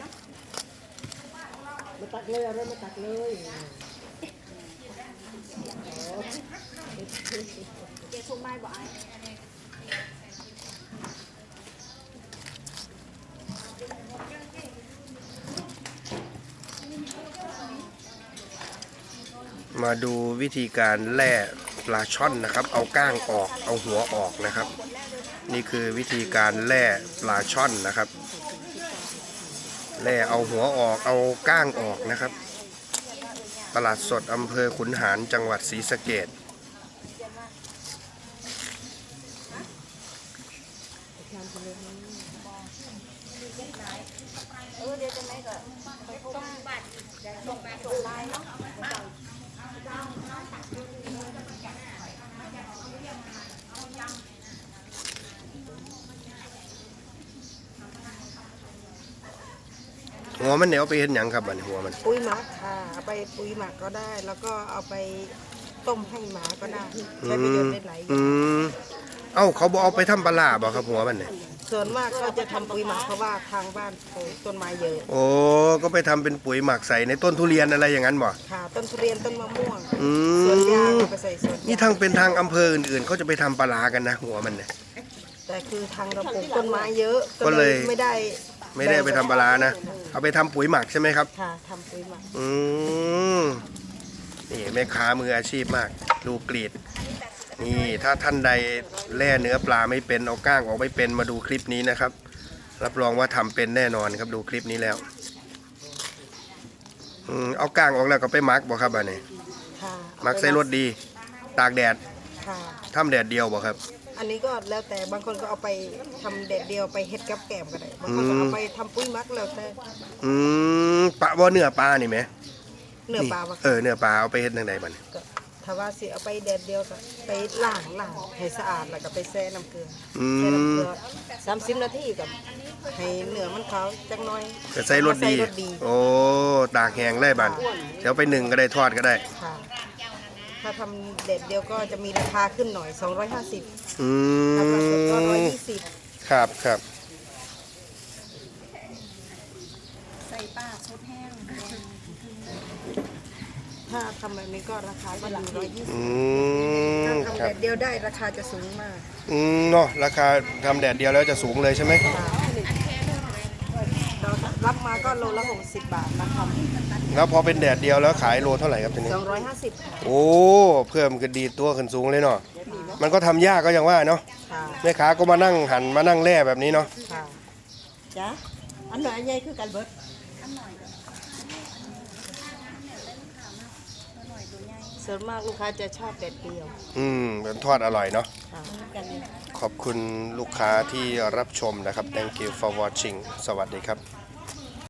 เนาะมาตักเลยเอารถมาตักเลยเจ๊ส่งไม้บ่ไอ้มาดูวิธีการแล่ปลาช่อนนะครับ เอาก้างออก เอาหัวออกนะครับ นี่คือวิธีการแล่ปลาช่อนนะครับ แล่เอาหัวออกเอาก้างออกนะครับ ตลาดสดอำเภอขุนหารจังหวัดศรีสะเกดเดี๋ยวจะไม่ก็ไปพบว่าส่งส่งไลน์เนาะ หัวมันเนี่ยเอาไปเห็นหยังครับบัดนหัวมัน ปุ้ยหมักค่ะเอาไปปุ้ยหมักก็ได้ แล้วก็เอาไปต้มให้หมาก็ได้ใช้ประโยชน์ได้หลายอย่าอืงมเอ้าเขาบอกเอาไปทำปลาร้าบ่ครับหัวมันเนี่ยส่วนมากก็จะทำปุ้ยหมักเพราะว่าทางบ้านปลูกต้นไม้เยอะโอ้ก็ไปทำเป็นปุ๋ยหมักใส่ในต้นทุเรียนอะไรอย่างนั้นบ่ค่ะ ต้นทุเรียนต้นมะม่วงอืสวนยางม เอาไปใส่สวนนี่ทางเป็นทางอำเภออื่นๆเขาจะไปทำปลาร้ากันนะหัวมันเนี่ย แต่คือทางเราปลูกต้นไม้เยอะก็เลยไม่ได้ไม่ได้ไปทำปลาร้านะ เอาไปทำปุ๋ยหมักใช่ไหมครับ ค่ะทำปุ้ยหมักอืมนี่แม่ค้ามืออาชีพมาก ดูกรีด นี่ถ้าท่านใดแล่เนื้อปลาไม่เป็นเอาก้างออกไม่เป็นมาดูคลิปนี้นะครับ รับรองว่าทำเป็นแน่นอนครับดูคลิปนี้แล้วอืมเอาก้างออกแล้วก็ไปหมักบ่ครับอันนี้ค่ะหมักใส่รถดี ตากแดดค่ะทำแดดเดียวบ่ครับ อันนี้ก็แล้วแต่บางคนก็เอาไปทำเด็ดเดียวไปเฮ็ดกับแกล้มก็ได้บางคนก็เอาไปทำปุ้ยหมักแล้วแต่อืมปลาบ่เนื้อปลานี่ไหมเนื้อปลานี่ว่าเออเนื้อปลาเอาไปเฮ็ดทางใดบัดนี้ก็ถ้าว่าสิเอาไปแดดเดียวก็ไปล้างล้างให้สะอาดแล้วก็ไปแช่น้ำเกลืออืแช่น้ำเกมลือสามสิบนาทีกับให้เนื้อมันขาวจักหน้อยก็ใส่รสดี ใส่รสดีโอ้ตากแห้งได้บัดเดี๋ยวไปหนึ่งก็ได้ทอดก็ได้ ค่ะ ถ้าทำเด็ดเดียวก็จะมีราคาขึ้นหน่อย 250อืถ้าปลาสดก็ม120 ครับครับใส่ป้าชุดแห้งถ้าทำแบบนี้ก็ราคาก็อยู่อื120มถ้าทำครัเด็บดเดียวได้ราคาจะสูงมากอืมเนาะราคาทำแดดเดียวแล้วจะสูงเลยใช่ไหม ค่ะเรารับมาก็โลละ60บาทนะคะแล้วพอเป็นแดดเดียวแล้วขายโลเท่าไหร่ครับทีนี้250ค่ะ โอ้เพิ่มขึ้นดีตัวขึ้นสูงเลยเนาะมันก็ทำยากก็อย่างว่าเนาะค่ะแม่ค้าก็มานั่งหันมานั่งแล่แบบนี้เนาะค่ะจ้ะอันไหนใหญ่คือกันเบิดส่วนมากลูกค้าจะชอบเด็ดเดียวอืมเป็นทอดอร่อยเนาะ ค่ะ กันเลยขอบคุณลูกค้าที่รับชมนะครับ thank you for watching สวัสดีครับ